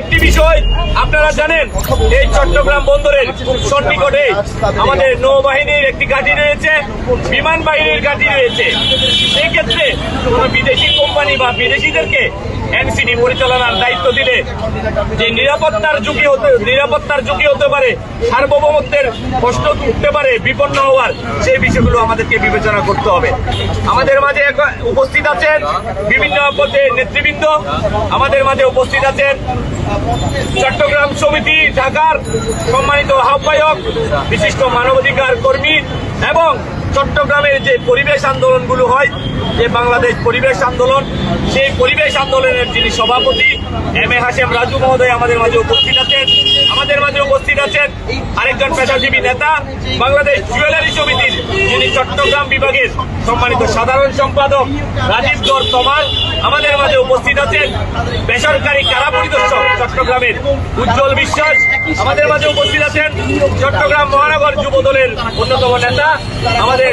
আরেকটি বিষয় আপনারা জানেন, এই চট্টগ্রাম বন্দরের সন্নিকটে আমাদের নৌবাহিনীর একটি ঘাঁটি রয়েছে, বিমান বাহিনীর ঘাঁটি রয়েছে। সেই ক্ষেত্রে কোনো বিদেশি কোম্পানি বা বিদেশিদেরকে এনসিডি পরিচালনার দায়িত্ব দিলে যে নিরাপত্তার ঝুঁকি হতে, নিরাপত্তার ঝুঁকি হতে পারে, সার্বভৌমত্বের প্রশ্ন উঠতে পারে, বিপন্ন হওয়ার, সেই বিষয়গুলো আমাদেরকে বিবেচনা করতে হবে। আমাদের মাঝে উপস্থিত আছেন বিভিন্ন পদে নেতৃবৃন্দ। আমাদের মাঝে উপস্থিত আছেন চট্টগ্রাম সমিতি ঢাকার সম্মানিত আহ্বায়ক, বিশিষ্ট মানবাধিকার কর্মী এবং চট্টগ্রামের যে পরিবেশ আন্দোলনগুলো হয়, যে বাংলাদেশ পরিবেশ আন্দোলন, সেই পরিবেশ আন্দোলনের যিনি সভাপতি, এম এ হাসেম রাজু মহোদয় আমাদের মাঝে উপস্থিত আছেন। আমাদের মাঝে উপস্থিত আছেন আরেকজন পেশাজীবী নেতা বাংলাদেশ জুয়েলারি সমিতির, যিনি চট্টগ্রাম বিভাগের সম্মানিত সাধারণ সম্পাদক রাজীব দর তমাল আমাদের মাঝে উপস্থিত আছেন বেসরকারি কারা পরিদর্শক চট্টগ্রামের উজ্জ্বল বিশ্বাস। আমাদের মাঝে উপস্থিত আছেন চট্টগ্রাম মহানগর যুব দলের অন্যতম নেতা, আমাদের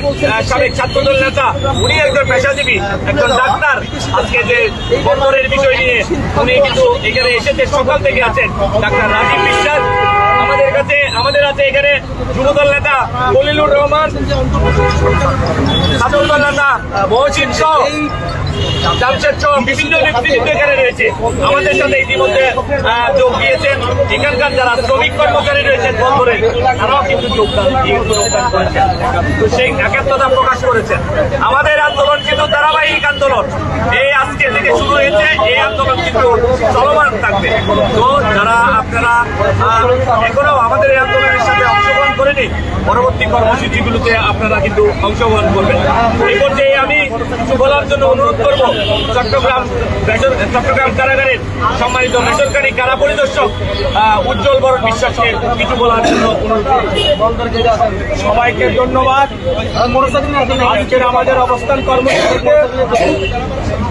সাবেক ছাত্রদল নেতা। উনি একজন পেশাজীবী, একজন ডাক্তার। আজকে যে বন্দরের বিষয় নিয়ে উনি কিন্তু এখানে এসেছে সকাল থেকে আছেন ডাক্তার রাজীব বিশ্বাস। কাছে, আমাদের আছে এখানে যুবদল নেতা কলিলুর রহমান, ছাত্রদল নেতা মহসিন সহ বিভিন্ন নেতৃত্ব এখানে রয়েছে। আমাদের সাথে ইতিমধ্যে যোগ দিয়েছেন। এখানকার যারা শ্রমিক কর্মচারী রয়েছেন বন্দরে তারাও কিন্তু যোগদান করেছেন। সেই একাত্মতা প্রকাশ করেছেন। আমাদের ধারাবাহিক আন্দোলন। এই আজকে থেকে শুরু হয়েছে, এই আন্দোলন কিন্তু চলমান থাকবে। তো যারা আপনারা এখনও আমাদের এই আন্দোলনের সাথে করেনি, পরবর্তী কর্মসূচিগুলোতে আপনারা কিন্তু অংশগ্রহণ করবেন। এই পর্যায়ে আমি বলার জন্য অনুরোধ করব, চট্টগ্রাম চট্টগ্রাম কারাগারের সম্মানিত বেসরকারি কারা পরিদর্শক উজ্জ্বল বরণ বিশ্বাসকে কিছু বলার জন্য সবাইকে ধন্যবাদ। আজকের আমাদের অবস্থান কর্মসূচিতে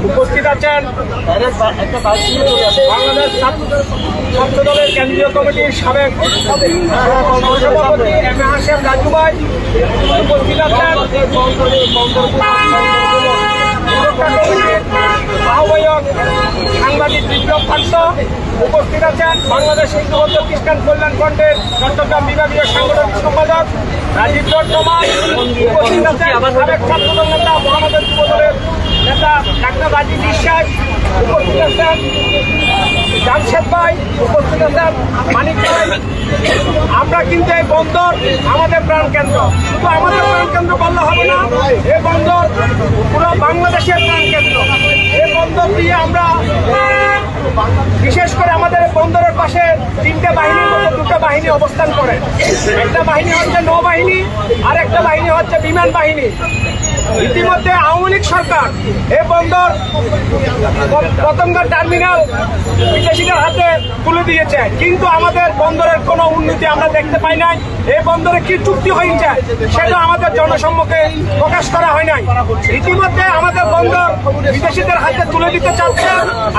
উপস্থিত আছেন ছাত্র দলের কেন্দ্রীয় কমিটির সাবেক সভাপতি এম হাসেম রাজু ভাই উপস্থিত আছেন আহ্বায়ক সাংবাদিক বিপ্লব পাত্র উপস্থিত আছেন বাংলাদেশ হিন্দুবদ্ধ খ্রিস্টান কল্যাণ ফ্রন্টের চট্টগ্রাম বিভাগীয় সাংগঠনিক সম্পাদক রাজীব বর্তমান উপস্থিত আছেন সাবেক ছাত্রদল নেতা মহানগর যুব দলের নেতা ডাক্তার রাজীব বিশ্বাস উপস্থিত আছেন জামশেদ ভাই, উপস্থিত আছেন মানিক ভাই। আমরা কিন্তু এই বন্দর আমাদের প্রাণ কেন্দ্র। শুধু আমাদের প্রাণ কেন্দ্র বললে হবে না এই বন্দর পুরো বাংলাদেশের প্রাণ কেন্দ্র। এই বন্দর দিয়ে আমরা বিশেষ করে আমাদের বন্দরের পাশে তিনটে বাহিনীর মধ্যে দুটো বাহিনী অবস্থান করে। একটা বাহিনী হচ্ছে নৌবাহিনী আর একটা বাহিনী হচ্ছে বিমান বাহিনী। ইতিমধ্যে আওয়ামী লীগ সরকার এ বন্দর পতঙ্গর টার্মিনাল বিদেশিদের হাতে তুলে দিয়েছে। কিন্তু আমাদের বন্দরের কোনো উন্নতি আমরা দেখতে পাই নাই। এই বন্দরে কি চুক্তি হয়েছে সেটা আমাদের জনসম্মুখে প্রকাশ করা হয় নাই। ইতিমধ্যে আমাদের বন্দর বিদেশিদের হাতে তুলে দিতে চাচ্ছে।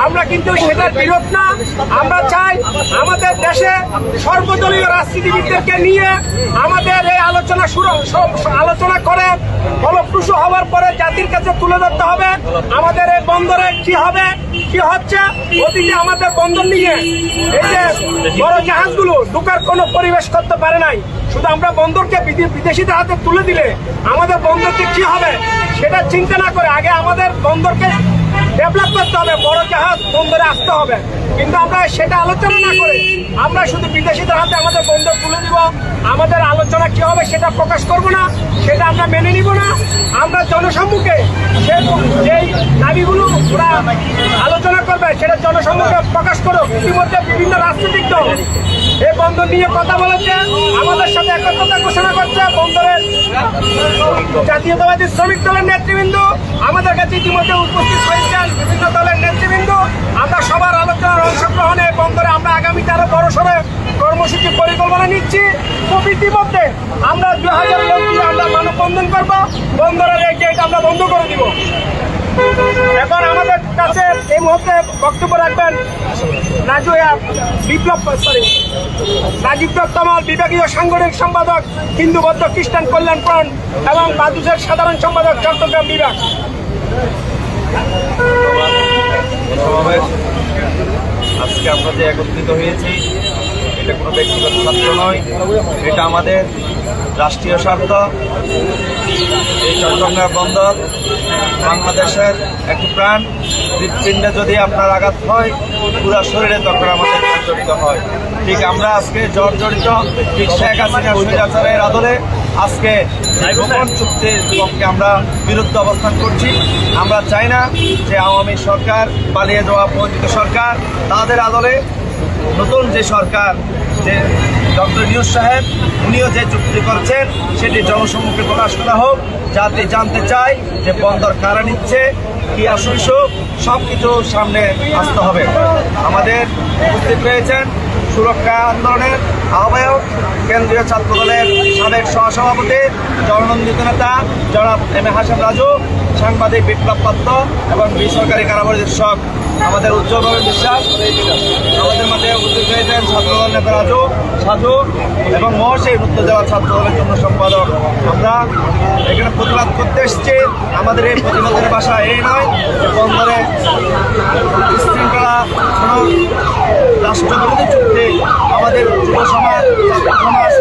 আমরা কিন্তু সেটার বিরোধ না। আমরা চাই আমাদের দেশে সর্বদলীয় রাজনীতিবিদদেরকে নিয়ে আমাদের এই আলোচনা শুরু আলোচনা করে ফলপ্রসূ হওয়ার পরে জাতির কাছে তুলে ধরতে হবে। আমাদের এই বন্দরে কি হবে, কি হচ্ছে, অতীতে আমাদের বন্দর নিয়ে এই যে বড় জাহাজগুলো ঢুকার কোনো পরিবেশ করতে পারে নাই। শুধু আমরা বন্দরকে বিদে- বিদেশিদের হাতে তুলে দিলে আমাদের বন্দরকে কি হবে, সেটা চিন্তা না করে আগে আমাদের বন্দরকে ডেভেলপ করতে হবে, বড় জাহাজ, বন্দরে আসতে হবে। কিন্তু আমরা সেটা আলোচনা না করে আমরা শুধু বিদেশিদের হাতে আমাদের বন্দর তুলে দিব আমাদের আলোচনা কি হবে সেটা প্রকাশ করব না, সেটা আমরা মেনে নিব না। আমরা জনসম্মুখে যেই দাবিগুলো ওরা আলোচনা করবে, সেটা জনসম্মুখে প্রকাশ করুক। ইতিমধ্যে বিভিন্ন রাজনৈতিক দল এই বন্দর নিয়ে কথা বলেছে। আমাদের সাথে একত্রতা ঘোষণা করছে বন্দরের জাতীয়তাবাদী শ্রমিক দলের নেতৃবৃন্দ, আমাদের কাছে ইতিমধ্যে উপস্থিত হয়েছেন বিভিন্ন দলের নেতৃবৃন্দ। আমরা সবার আলোচনার অংশগ্রহণে বন্দরে আমরা আগামীতে আরও বড় সড়ে কর্মসূচি পরিকল্পনা নিচ্ছি। খুব ইতিমধ্যে আমরা দু হাজার লোক দিয়ে আমরা মানববন্ধন করব, বন্দরের এই গেট আমরা বন্ধ করে দিব। এখন আমাদের কাছে এই মুহূর্তে বক্তব্য রাখবেন আহ, বিপ্লব সরি রাজীব দত্তমাল বিভাগীয় সাংগঠনিক সম্পাদক হিন্দু বৌদ্ধ খ্রিস্টান কল্যাণ এবং বাদুসের সাধারণ সম্পাদক চট্টগ্রাম বিভাগ। আজকে আমরা যে একত্রিত হয়েছি এটা কোনো ব্যক্তিগত স্বার্থ নয় এটা আমাদের রাষ্ট্রীয় স্বার্থ, এই চট্টগ্রাম বন্দর বাংলাদেশের একটি প্রাণ। হৃৎপিণ্ডে যদি আপনার আঘাত হয়, পুরা শরীরে তখন আমাদের জড়িত হয়। ঠিক আমরা আজকে জর্জরিত, ঠিক শেখ হাসিনা স্বৈরাচারের আদলে আজকে গোপন চুক্তির পক্ষে আমরা বিরুদ্ধে অবস্থান করছি। আমরা চাই না যে আওয়ামী সরকার পালিয়ে যাওয়া পতিত সরকার তাদের আদলে নতুন যে সরকার যে ডক্টর নিউজ সাহেব, উনিও যে চুক্তি করছেন, সেটি জনসম্মুখে প্রকাশ করা হোক। যাতে জানতে চাই যে বন্দর কারা নিচ্ছে, কি আসুন সব কিছু সামনে আসতে হবে। আমাদের উপস্থিত রয়েছেন সুরক্ষা আন্দোলনের আহ্বায়ক কেন্দ্রীয় ছাত্র দলের সাবেক সহসভাপতি, জননন্দিত নেতা জনাব এম এ হাসান রাজু, সাংবাদিক বিপ্লব পাত্র এবং বেসরকারি কারাপরিদর্শক আমাদের উজ্জ্বলভাবে বিশ্বাস, আমাদের মাঝে উপস্থিত হয়েছেন ছাত্রদল নেতা রাজু, সাজু এবং মহসেন উত্তর জেলা ছাত্র দলের জন্য সম্পাদক। আমরা এখানে প্রতিবাদ করতে এসেছি। আমাদের এই প্রতিবাদের ভাষা এই নয় বন্দরে বিশৃঙ্খলা রাষ্ট্রবিরোধী চুক্তি আমাদের যুব সমাজ সমাজ